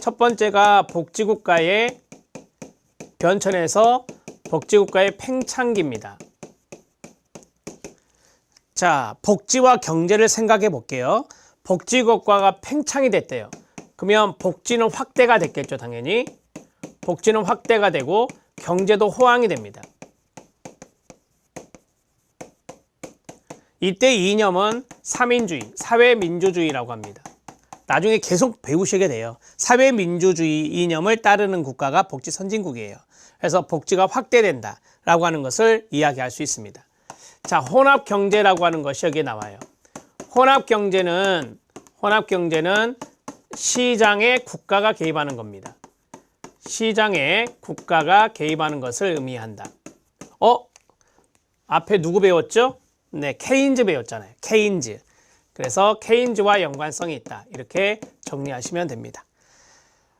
첫 번째가 복지국가의 변천에서 복지국가의 팽창기입니다. 자, 복지와 경제를 생각해 볼게요. 복지국가가 팽창이 됐대요. 그러면 복지는 확대가 됐겠죠, 당연히. 복지는 확대가 되고 경제도 호황이 됩니다. 이때 이념은 사민주의, 사회민주주의라고 합니다. 나중에 계속 배우시게 돼요. 사회민주주의 이념을 따르는 국가가 복지 선진국이에요. 그래서 복지가 확대된다라고 하는 것을 이야기할 수 있습니다. 자, 혼합 경제라고 하는 것이 여기에 나와요. 혼합 경제는 혼합 경제는 시장에 국가가 개입하는 겁니다. 시장에 국가가 개입하는 것을 의미한다. 어? 앞에 누구 배웠죠? 네, 케인즈 배웠잖아요. 케인즈. 그래서 케인즈와 연관성이 있다. 이렇게 정리하시면 됩니다.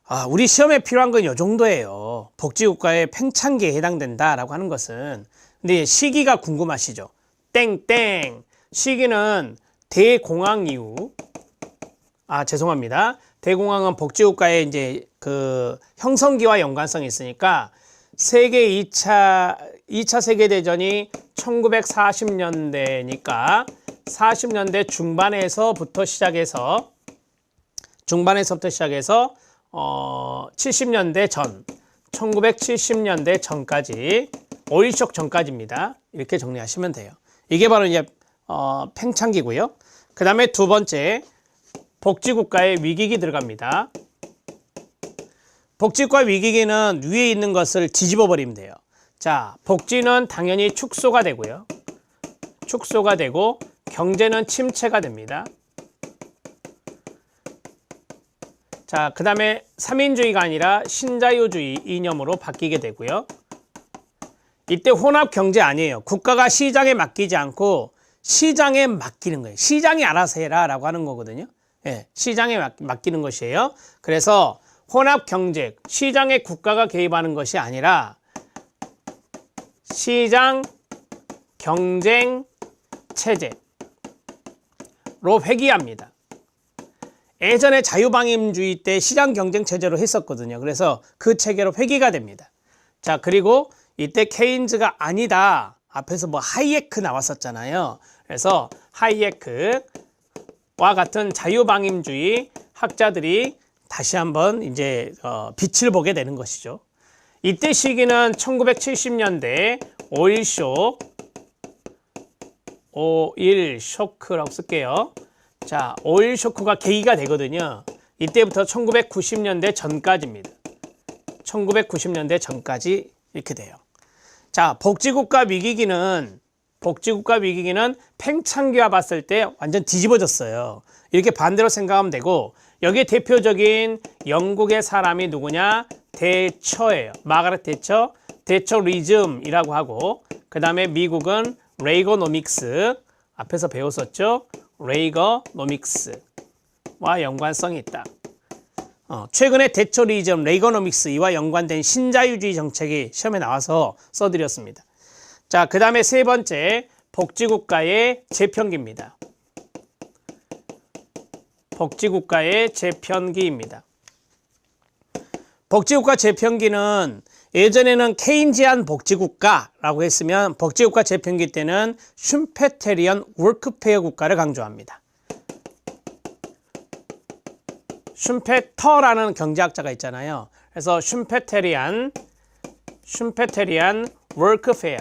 아, 우리 시험에 필요한 건 이 정도예요. 복지국가의 팽창기에 해당된다라고 하는 것은. 근데 시기가 궁금하시죠? 땡땡. 시기는 대공황 이후. 아, 죄송합니다. 대공황은 복지국가의 이제 그 형성기와 연관성이 있으니까 세계 2차, 2차 세계대전이 1940년대니까 40년대 중반에서부터 시작해서 중반에서부터 시작해서 어 70년대 전 1970년대 전까지 오일쇼크 전까지입니다. 이렇게 정리하시면 돼요. 이게 바로 이제 어 팽창기고요. 그 다음에 두 번째 복지국가의 위기기 들어갑니다. 복지국가 위기기는 위에 있는 것을 뒤집어 버리면 돼요. 자, 복지는 당연히 축소가 되고요. 축소가 되고 경제는 침체가 됩니다. 자, 그 다음에 삼인주의가 아니라 신자유주의 이념으로 바뀌게 되고요. 이때 혼합 경제 아니에요. 국가가 시장에 맡기지 않고 시장에 맡기는 거예요. 시장이 알아서 해라 라고 하는 거거든요. 예, 시장에 맡기는 것이에요. 그래서 혼합 경제, 시장에 국가가 개입하는 것이 아니라 시장 경쟁 체제로 회귀합니다. 예전에 자유방임주의 때 시장 경쟁 체제로 했었거든요. 그래서 그 체계로 회귀가 됩니다. 자, 그리고 이때 케인즈가 아니다. 앞에서 뭐 하이에크 나왔었잖아요. 그래서 하이에크와 같은 자유방임주의 학자들이 다시 한번 이제 어, 빛을 보게 되는 것이죠. 이때 시기는 1970년대 오일쇼 오일 쇼크라고 쓸게요. 자, 오일 쇼크가 계기가 되거든요. 이때부터 1990년대 전까지입니다. 1990년대 전까지 이렇게 돼요. 자, 복지국가 위기기는 복지국가 위기기는 팽창기와 봤을 때 완전 뒤집어졌어요. 이렇게 반대로 생각하면 되고 여기에 대표적인 영국의 사람이 누구냐? 대처예요. 마가렛 대처, 대처리즘이라고 하고 그 다음에 미국은 레이거노믹스 앞에서 배웠었죠. 레이거노믹스와 연관성이 있다. 어, 최근에 대처리즘, 레이거노믹스 이와 연관된 신자유주의 정책이 시험에 나와서 써드렸습니다. 자, 그 다음에 세 번째 복지국가의 재편기입니다. 복지국가의 재편기입니다. 복지국가 재편기는 예전에는 케인지안 복지국가라고 했으면 복지국가 재편기 때는 슌페테리언 워크페어 국가를 강조합니다. 슌페터라는 경제학자가 있잖아요. 그래서 슌페테리안 슌페테리안 워크페어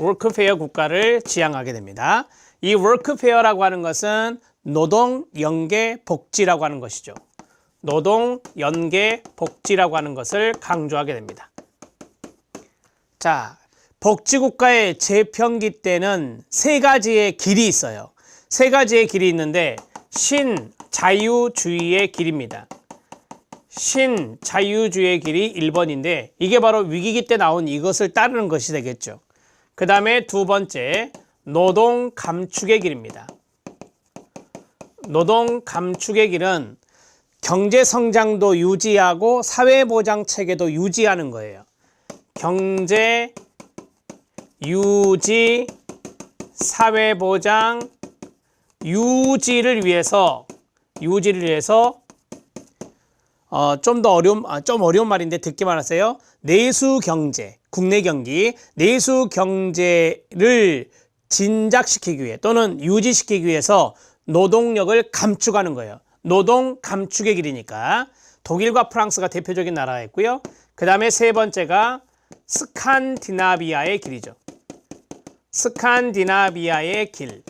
워크페어 국가를 지향하게 됩니다. 이 워크페어라고 하는 것은 노동 연계 복지라고 하는 것이죠. 노동 연계 복지라고 하는 것을 강조하게 됩니다. 자, 복지국가의 재편기 때는 세 가지의 길이 있어요. 세 가지의 길이 있는데 신 자유주의의 길입니다. 신 자유주의의 길이 1번인데 이게 바로 위기기 때 나온 이것을 따르는 것이 되겠죠. 그 다음에 두 번째 노동 감축의 길입니다. 노동 감축의 길은 경제 성장도 유지하고 사회 보장 체계도 유지하는 거예요. 경제 유지 사회 보장 유지를 위해서 유지를 위해서 어, 좀 더 어려운, 아, 좀 어려운 말인데 듣기만 하세요. 내수 경제, 국내 경기, 내수 경제를 진작시키기 위해 또는 유지시키기 위해서 노동력을 감축하는 거예요. 노동 감축의 길이니까 독일과 프랑스가 대표적인 나라였고요. 그 다음에 세 번째가 스칸디나비아의 길이죠. 스칸디나비아의 길.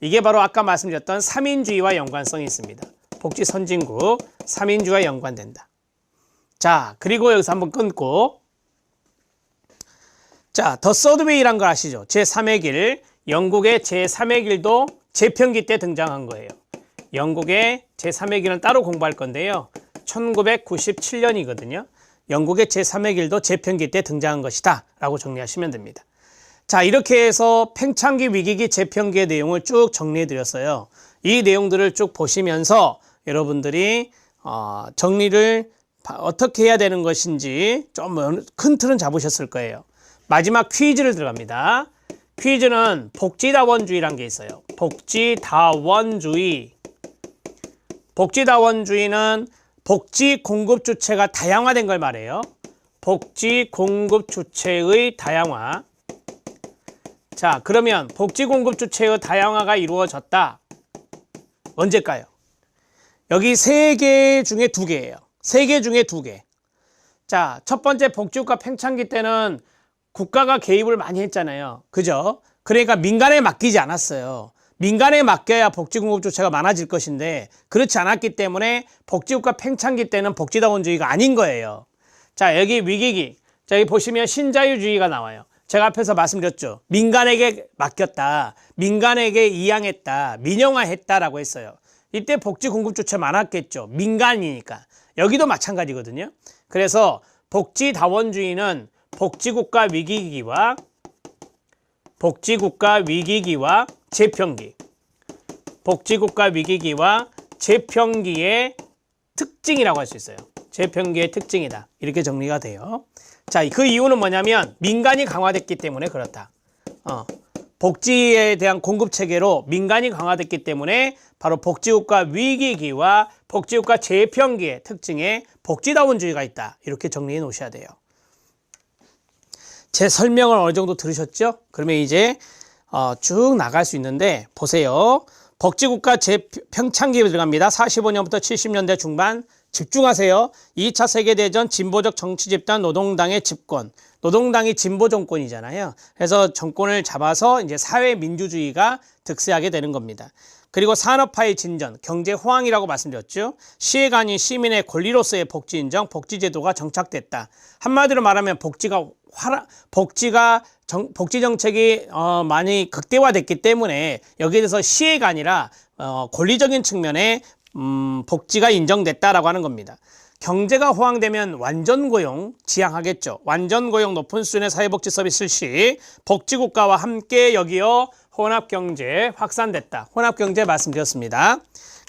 이게 바로 아까 말씀드렸던 삼인주의와 연관성이 있습니다. 복지 선진국 삼인주의와 연관된다. 자, 그리고 여기서 한번 끊고 자, 더 서드웨이란 걸 아시죠? 제3의 길. 영국의 제3의 길도 재평기 때 등장한 거예요. 영국의 제3의 길은 따로 공부할 건데요. 1997년이거든요. 영국의 제3의 길도 재평기 때 등장한 것이다. 라고 정리하시면 됩니다. 자, 이렇게 해서 팽창기, 위기기, 재평기의 내용을 쭉 정리해 드렸어요. 이 내용들을 쭉 보시면서 여러분들이 어, 정리를 바- 어떻게 해야 되는 것인지 좀 큰 틀은 잡으셨을 거예요. 마지막 퀴즈를 들어갑니다. 퀴즈는 복지다원주의란 게 있어요. 복지다원주의. 복지다원주의는 복지 공급 주체가 다양화된 걸 말해요. 복지 공급 주체의 다양화. 자, 그러면 복지 공급 주체의 다양화가 이루어졌다. 언제일까요? 여기 세 개 중에 두 개예요. 세 개 중에 두 개. 자, 첫 번째 복지국가 팽창기 때는 국가가 개입을 많이 했잖아요. 그죠? 그러니까 민간에 맡기지 않았어요. 민간에 맡겨야 복지공급 주체가 많아질 것인데 그렇지 않았기 때문에 복지국가 팽창기 때는 복지다원주의가 아닌 거예요. 자, 여기 위기기. 자, 여기 보시면 신자유주의가 나와요. 제가 앞에서 말씀드렸죠. 민간에게 맡겼다. 민간에게 이양했다. 민영화했다라고 했어요. 이때 복지 공급 주체 많았겠죠. 민간이니까. 여기도 마찬가지거든요. 그래서 복지다원주의는 복지국가 위기기와 복지국가 위기기와 재평기, 복지국가 위기기와 재평기의 특징이라고 할 수 있어요. 재평기의 특징이다. 이렇게 정리가 돼요. 자, 그 이유는 뭐냐면 민간이 강화됐기 때문에 그렇다. 어, 복지에 대한 공급 체계로 민간이 강화됐기 때문에 바로 복지국가 위기기와 복지국가 재평기의 특징에 복지다원주의가 있다. 이렇게 정리해 놓으셔야 돼요. 제 설명을 어느 정도 들으셨죠? 그러면 이제 어, 쭉 나갈 수 있는데 보세요. 복지국가 재평창기에 들어갑니다. 45년부터 70년대 중반 집중하세요. 2차 세계대전 진보적 정치 집단 노동당의 집권. 노동당이 진보 정권이잖아요. 그래서 정권을 잡아서 이제 사회 민주주의가 득세하게 되는 겁니다. 그리고 산업화의 진전, 경제 호황이라고 말씀드렸죠. 아닌 시민의 권리로서의 복지 인정, 복지 제도가 정착됐다. 한마디로 말하면 복지가 화라, 복지가 정, 복지 정책이 어, 많이 극대화됐기 때문에 여기에 대해서 시혜가 아니라 어, 권리적인 측면에 음, 복지가 인정됐다라고 하는 겁니다. 경제가 호황되면 완전 고용 지향하겠죠. 완전 고용 높은 수준의 사회복지 서비스 시 복지국가와 함께 여기어 혼합경제 확산됐다. 혼합경제 말씀드렸습니다.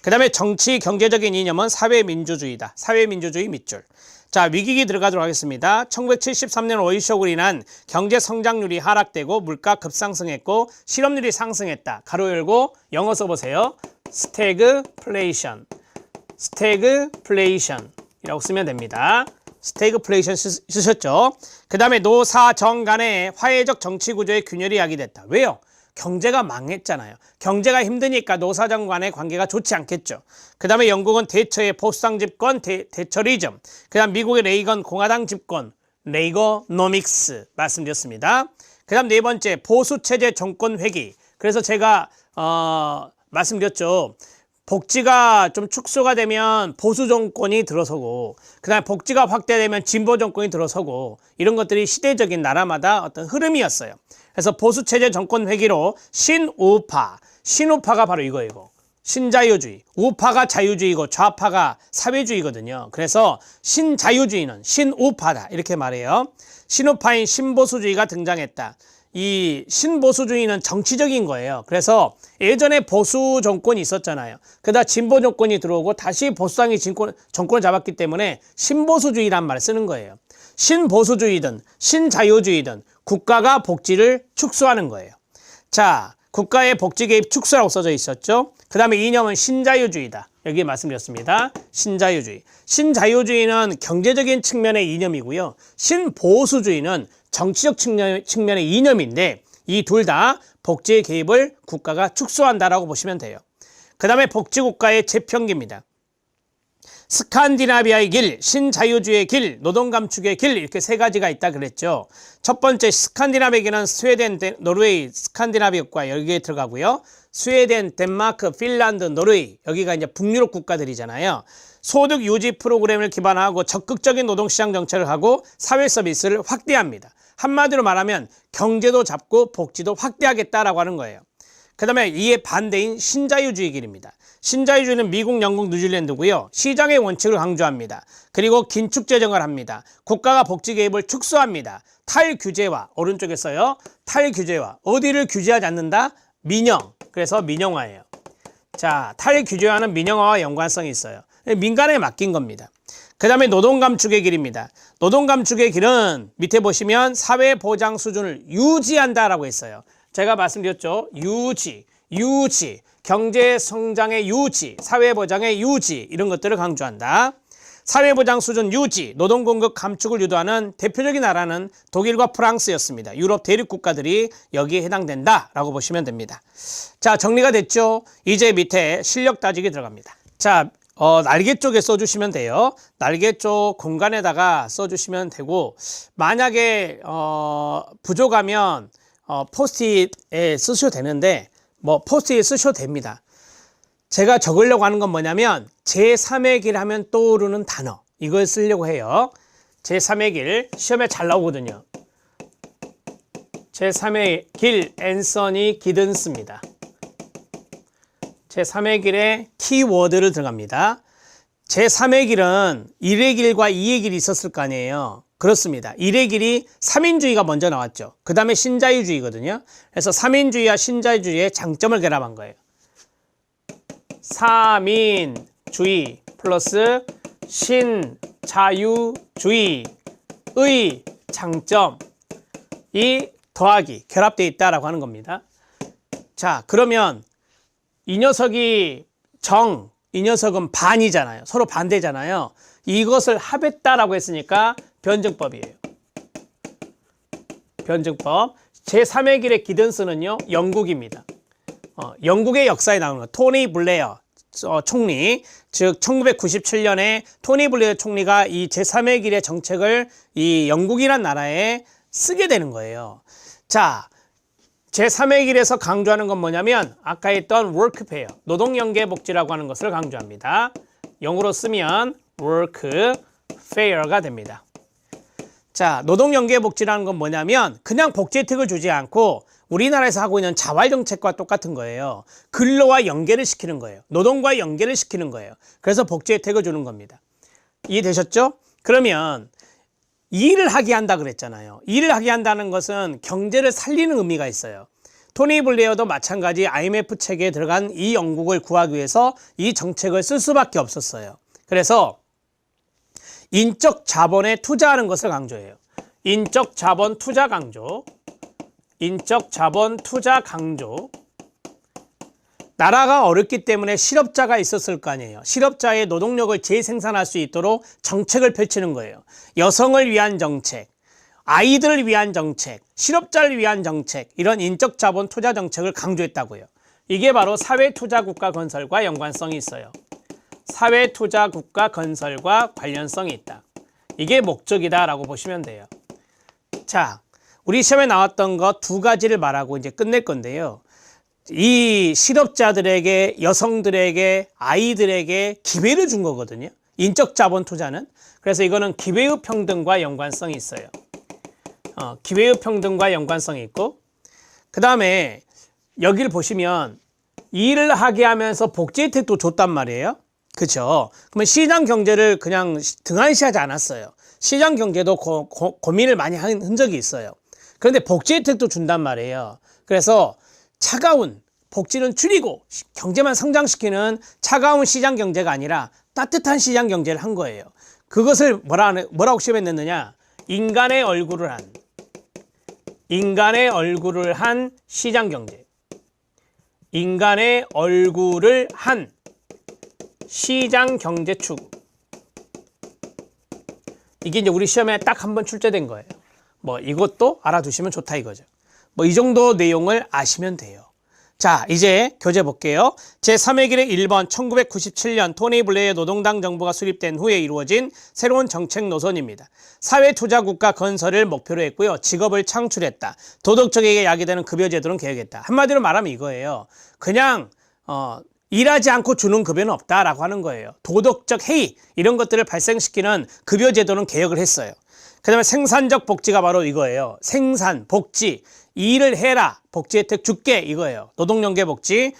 그 다음에 정치 경제적인 이념은 사회민주주의다. 사회민주주의 밑줄. 자, 위기기 들어가도록 하겠습니다. 1973년 오일쇼크로 인한 경제 성장률이 하락되고 물가 급상승했고 실업률이 상승했다. 가로 열고 영어 써보세요. 스태그플레이션. 스태그플레이션 이라고 쓰면 됩니다. 스태그플레이션 쓰- 쓰셨죠? 그 다음에 노사 정 간의 화해적 정치 구조의 균열이 야기됐다. 왜요? 경제가 망했잖아요. 경제가 힘드니까 노사정 간의 관계가 좋지 않겠죠. 그 다음에 영국은 대처의 보수당 집권, 대, 대처리즘. 그 다음 미국의 레이건 공화당 집권, 레이거노믹스 말씀드렸습니다. 그 다음 네 번째, 보수체제 정권 회귀. 그래서 제가, 어, 말씀드렸죠. 복지가 좀 축소가 되면 보수 정권이 들어서고 그다음에 복지가 확대되면 진보 정권이 들어서고 이런 것들이 시대적인 나라마다 어떤 흐름이었어요. 그래서 보수 체제 정권 회기로 신우파, 신우파가 바로 이거이고 신자유주의, 우파가 자유주의고 좌파가 사회주의거든요. 그래서 신자유주의는 신우파다 이렇게 말해요. 신우파인 신보수주의가 등장했다. 이 신보수주의는 정치적인 거예요. 그래서 예전에 보수 정권이 있었잖아요. 그다 진보 정권이 들어오고 다시 보수당이 진권, 정권을 잡았기 때문에 신보수주의란 말을 쓰는 거예요. 신보수주의든 신자유주의든 국가가 복지를 축소하는 거예요. 자, 국가의 복지 개입 축소라고 써져 있었죠. 그 다음에 이념은 신자유주의다. 여기 말씀드렸습니다. 신자유주의. 신자유주의는 경제적인 측면의 이념이고요. 신보수주의는 정치적 측면, 측면의 이념인데 이 둘 다 복지의 개입을 국가가 축소한다라고 보시면 돼요. 그 다음에 복지국가의 재평기입니다. 스칸디나비아의 길, 신자유주의의 길, 노동 감축의 길 이렇게 세 가지가 있다 그랬죠. 첫 번째 스칸디나비아 길은 스웨덴, 데- 노르웨이, 스칸디나비아 국가 여기에 들어가고요. 스웨덴, 덴마크, 핀란드, 노르웨이 여기가 이제 북유럽 국가들이잖아요. 소득 유지 프로그램을 기반하고 적극적인 노동시장 정책을 하고 사회 서비스를 확대합니다. 한마디로 말하면 경제도 잡고 복지도 확대하겠다라고 하는 거예요. 그 다음에 이에 반대인 신자유주의 길입니다. 신자유주의는 미국, 영국, 뉴질랜드고요. 시장의 원칙을 강조합니다. 그리고 긴축 재정을 합니다. 국가가 복지 개입을 축소합니다. 탈규제화, 오른쪽에서요. 탈규제화. 어디를 규제하지 않는다? 민영. 그래서 민영화예요. 자, 탈규제화는 민영화와 연관성이 있어요. 민간에 맡긴 겁니다. 그 다음에 노동감축의 길입니다. 노동감축의 길은 밑에 보시면 사회보장 수준을 유지한다라고 했어요. 제가 말씀드렸죠. 유지, 유지, 경제 성장의 유지, 사회 보장의 유지 이런 것들을 강조한다. 사회 보장 수준 유지, 노동 공급 감축을 유도하는 대표적인 나라는 독일과 프랑스였습니다. 유럽 대륙 국가들이 여기에 해당된다라고 보시면 됩니다. 자, 정리가 됐죠? 이제 밑에 실력 따지기 들어갑니다. 자, 어, 날개 쪽에 써주시면 돼요. 날개 쪽 공간에다가 써주시면 되고, 만약에, 어, 부족하면, 어, 포스트잇에 쓰셔도 되는데, 뭐, 포스트잇 쓰셔도 됩니다. 제가 적으려고 하는 건 뭐냐면, 제3의 길 하면 떠오르는 단어. 이걸 쓰려고 해요. 제3의 길, 시험에 잘 나오거든요. 제3의 길, 앤서니 기든스입니다. 제3의 길에 키워드를 들어갑니다. 제3의 길은 1의 길과 2의 길이 있었을 거 아니에요. 그렇습니다. 1의 길이 3인주의가 먼저 나왔죠. 그 다음에 신자유주의거든요. 그래서 3인주의와 신자유주의의 장점을 결합한 거예요. 3인주의 플러스 신자유주의의 장점이 더하기, 결합되어 있다라고 하는 겁니다. 자, 그러면 이 녀석이 정, 이 녀석은 반이잖아요. 서로 반대잖아요. 이것을 합했다라고 했으니까 변증법이에요. 변증법. 제3의 길의 기든스는요, 영국입니다. 어, 영국의 역사에 나오는 거. 토니 블레어 어, 총리, 즉 1997년에 토니 블레어 총리가 이 제3의 길의 정책을 이 영국이란 나라에 쓰게 되는 거예요. 자, 제3의 길에서 강조하는 건 뭐냐면 아까 했던 workpair, 노동연계 복지라고 하는 것을 강조합니다. 영어로 쓰면 workfair가 됩니다. 자, 노동연계 복지라는 건 뭐냐면 그냥 복지 혜택을 주지 않고 우리나라에서 하고 있는 자활정책과 똑같은 거예요. 근로와 연계를 시키는 거예요. 노동과 연계를 시키는 거예요. 그래서 복지 혜택을 주는 겁니다. 이해되셨죠? 그러면 일을 하게 한다 그랬잖아요. 일을 하게 한다는 것은 경제를 살리는 의미가 있어요. 토니 블레어도 마찬가지 IMF 체계에 들어간 이 영국을 구하기 위해서 이 정책을 쓸 수밖에 없었어요. 그래서 인적 자본에 투자하는 것을 강조해요. 인적 자본 투자 강조. 인적 자본 투자 강조. 나라가 어렵기 때문에 실업자가 있었을 거 아니에요. 실업자의 노동력을 재생산할 수 있도록 정책을 펼치는 거예요. 여성을 위한 정책, 아이들을 위한 정책, 실업자를 위한 정책, 이런 인적 자본 투자 정책을 강조했다고요. 이게 바로 사회 투자 국가 건설과 연관성이 있어요. 사회 투자 국가 건설과 관련성이 있다. 이게 목적이다라고 보시면 돼요. 자, 우리 시험에 나왔던 거 두 가지를 말하고 이제 끝낼 건데요. 이 실업자들에게 여성들에게 아이들에게 기회를 준 거거든요. 인적 자본 투자는 그래서 이거는 기회의 평등과 연관성이 있어요. 어, 기회의 평등과 연관성이 있고 그 다음에 여기를 보시면 일을 하게 하면서 복지 혜택도 줬단 말이에요. 그렇죠. 그러면 시장 경제를 그냥 등한시하지 않았어요. 시장 경제도 고, 고, 고민을 많이 한 흔적이 있어요. 그런데 복지 혜택도 준단 말이에요. 그래서 차가운 복지는 줄이고 경제만 성장시키는 차가운 시장 경제가 아니라 따뜻한 시장 경제를 한 거예요. 그것을 뭐라, 뭐라고 시험에 냈느냐? 인간의 얼굴을 한, 인간의 얼굴을 한 시장 경제. 인간의 얼굴을 한 시장 경제 추구. 이게 이제 우리 시험에 딱 한 번 출제된 거예요. 뭐 이것도 알아두시면 좋다 이거죠. 뭐 이 정도 내용을 아시면 돼요. 자, 이제 교재 볼게요. 제3회 기획 1번 1997년 토니 블레의 노동당 정부가 수립된 후에 이루어진 새로운 정책 노선입니다. 사회투자국가 건설을 목표로 했고요. 직업을 창출했다. 도덕적에게 야기되는 급여제도는 개혁했다. 한마디로 말하면 이거예요. 그냥 어, 일하지 않고 주는 급여는 없다라고 하는 거예요. 도덕적 해이 이런 것들을 발생시키는 급여제도는 개혁을 했어요. 그 다음에 생산적 복지가 바로 이거예요. 생산, 복지. 일을 해라. 복지 혜택 줄게. 이거예요. 노동연계 복지,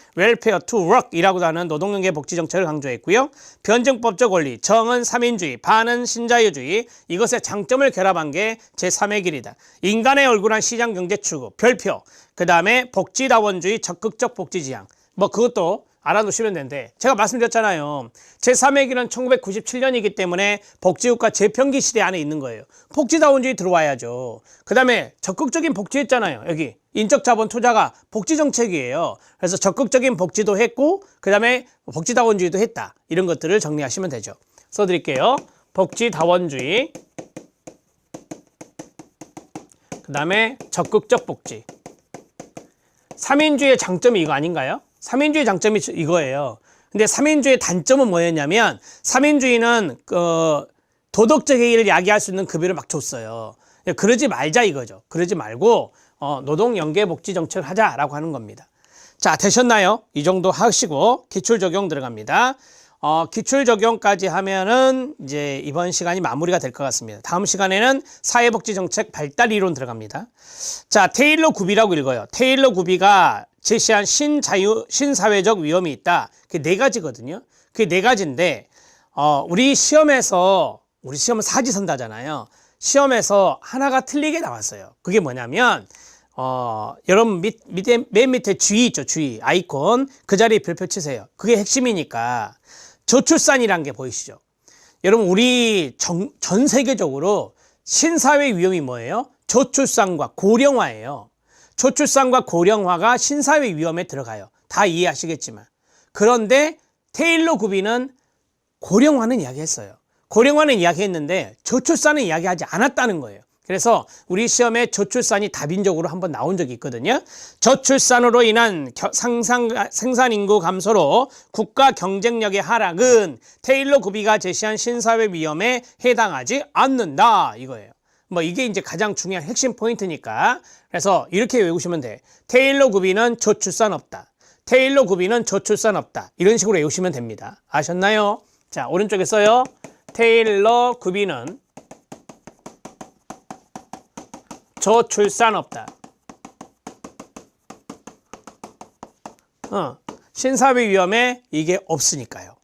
to work 이라고도 하는 노동연계 복지 정책을 강조했고요. 변증법적 원리, 정은 삼인주의, 반은 신자유주의. 이것의 장점을 결합한 게 제3의 길이다. 인간의 얼굴한 시장 경제 추구, 별표. 그 다음에 복지다원주의, 적극적 복지 지향. 뭐 그것도 알아두시면 되는데 제가 말씀드렸잖아요. 제3의 길은 1997년이기 때문에 복지국가 재평기 시대 안에 있는 거예요. 복지자본주의 들어와야죠. 그 다음에 적극적인 복지 했잖아요. 여기 인적자본 투자가 복지정책이에요. 그래서 적극적인 복지도 했고 그 다음에 복지다원주의도 했다. 이런 것들을 정리하시면 되죠. 써드릴게요. 복지다원주의 그 다음에 적극적 복지 삼인주의 장점이 이거 아닌가요? 삼인주의 장점이 이거예요. 근데 삼인주의 단점은 뭐였냐면 삼인주의는 그 도덕적 해이를 야기할 수 있는 급여를 막 줬어요. 그러지 말자 이거죠. 그러지 말고 어, 노동 연계 복지 정책을 하자라고 하는 겁니다. 자, 되셨나요? 이 정도 하시고 기출 적용 들어갑니다. 어, 기출 적용까지 하면은 이제 이번 시간이 마무리가 될 것 같습니다. 다음 시간에는 사회복지 정책 발달 이론 들어갑니다. 자, 테일러 구비라고 읽어요. 테일러 구비가 제시한 신자유, 신사회적 위험이 있다. 그게 네 가지거든요. 그게 네 가지인데, 어, 우리 시험에서, 우리 시험은 사지선다잖아요. 시험에서 하나가 틀리게 나왔어요. 그게 뭐냐면, 어, 여러분 밑, 밑에, 맨 밑에 주의 있죠, 주의. 아이콘. 그 자리에 별표 치세요. 그게 핵심이니까. 저출산이란 게 보이시죠? 여러분, 우리 정- 전 세계적으로 신사회 위험이 뭐예요? 저출산과 고령화예요. 저출산과 고령화가 신사회 위험에 들어가요. 다 이해하시겠지만. 그런데 테일러 구비는 고령화는 이야기했어요. 고령화는 이야기했는데 저출산은 이야기하지 않았다는 거예요. 그래서 우리 시험에 저출산이 다빈적으로 한번 나온 적이 있거든요. 저출산으로 인한 겨- 상상, 생산 인구 감소로 국가 경쟁력의 하락은 테일러 구비가 제시한 신사회 위험에 해당하지 않는다 이거예요. 뭐 이게 이제 가장 중요한 핵심 포인트니까 그래서 이렇게 외우시면 돼. 테일러 구비는 저출산 없다. 테일러 구비는 저출산 없다. 이런 식으로 외우시면 됩니다. 아셨나요? 자, 오른쪽에 써요. 테일러 구비는 저출산 없다. 어, 신사회 위험에 이게 없으니까요.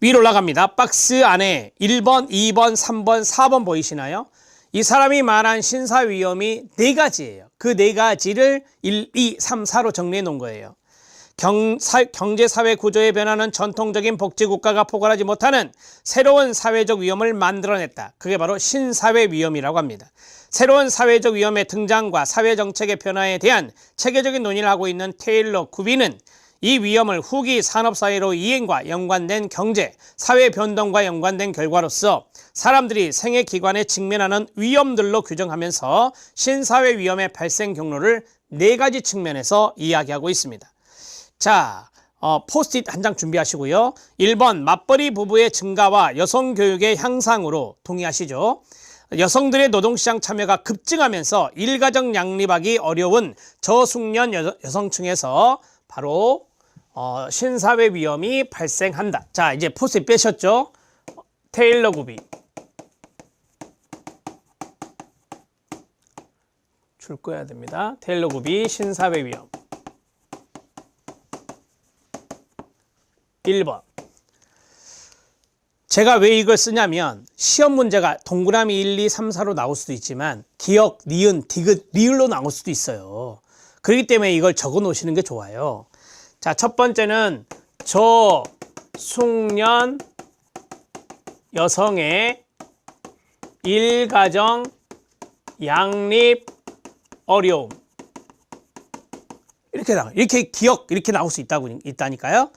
위로 올라갑니다. 박스 안에 1번, 2번, 3번, 4번 보이시나요? 이 사람이 말한 신사 위험이 네 가지예요. 그 네 가지를 1, 2, 3, 4로 정리해 놓은 거예요. 경제 사회 구조의 변화는 전통적인 복지 국가가 포괄하지 못하는 새로운 사회적 위험을 만들어냈다. 그게 바로 신사회 위험이라고 합니다. 새로운 사회적 위험의 등장과 사회 정책의 변화에 대한 체계적인 논의를 하고 있는 테일러 구비는 이 위험을 후기 산업사회로 이행과 연관된 경제, 사회 변동과 연관된 결과로서 사람들이 생애 기관에 직면하는 위험들로 규정하면서 신사회 위험의 발생 경로를 네 가지 측면에서 이야기하고 있습니다. 자, 어, 포스트잇 한 장 준비하시고요. 1번 맞벌이 부부의 증가와 여성 교육의 향상으로 동의하시죠. 여성들의 노동시장 참여가 급증하면서 일가정 양립하기 어려운 저숙련 여, 여성층에서 바로 어, 신사회 위험이 발생한다. 자, 이제 포스트잇 빼셨죠? 테일러 구비. 줄 거야 됩니다. 테일러 구비 신사회 위험. 1번. 제가 왜 이걸 쓰냐면 시험 문제가 동그라미 1, 2, 3, 4로 나올 수도 있지만 기억, 니은, 디귿, 리을로 나올 수도 있어요. 그렇기 때문에 이걸 적어 놓으시는 게 좋아요. 자, 첫 번째는 저 숙련 여성의 일가정 양립 어려움. 이렇게 이렇게 나 이렇게 기억 이렇게 나올 수 있다고 있다니까요.